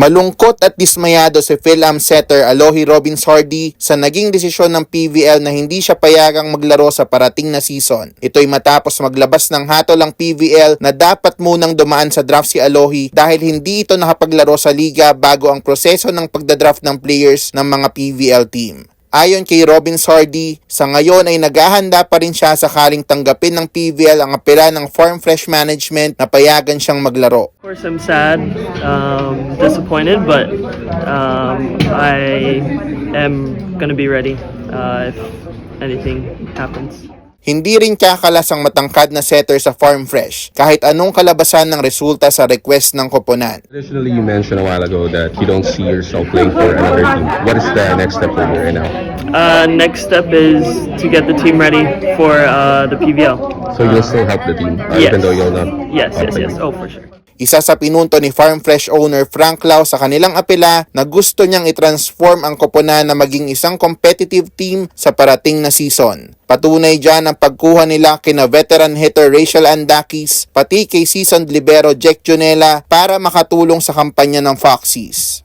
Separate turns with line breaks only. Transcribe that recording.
Malungkot at dismayado si Phil-Am setter Alohi Robbins Hardy sa naging desisyon ng PVL na hindi siya payagang maglaro sa parating na season. Ito'y matapos maglabas ng hatol ang PVL na dapat munang dumaan sa draft si Alohi dahil hindi ito nakapaglaro sa liga bago ang proseso ng pagdadraft ng players ng mga PVL team. Ayon kay Robin Sardi, sa ngayon ay naghahanda pa rin siya sakaling tanggapin ng PVL ang apela ng Farm Fresh Management na payagan siyang maglaro.
Of course, I'm sad, um, disappointed, but um, I am gonna be ready uh, if anything happens.
Hindi rin kakalas ang matangkad na setter sa Farm Fresh kahit anong kalabasan ng resulta sa request ng koponan.
Additionally, you mentioned a while ago that you don't see yourself playing for another team. What is the next step for you right now?
Uh, next step is to get the team ready for uh, the PVL.
So you'll still help the team, uh,
yes.
even though you'll not.
Yes, yes, yes. Oh, for sure.
Isa sa pinunto ni Farm Fresh owner Frank Lau sa kanilang apela na gusto niyang i-transform ang koponan na maging isang competitive team sa parating na season. Patunay dyan ang pagkuha nila kina veteran hitter Rachel Andakis pati kay seasoned libero Jack Junela para makatulong sa kampanya ng Foxies.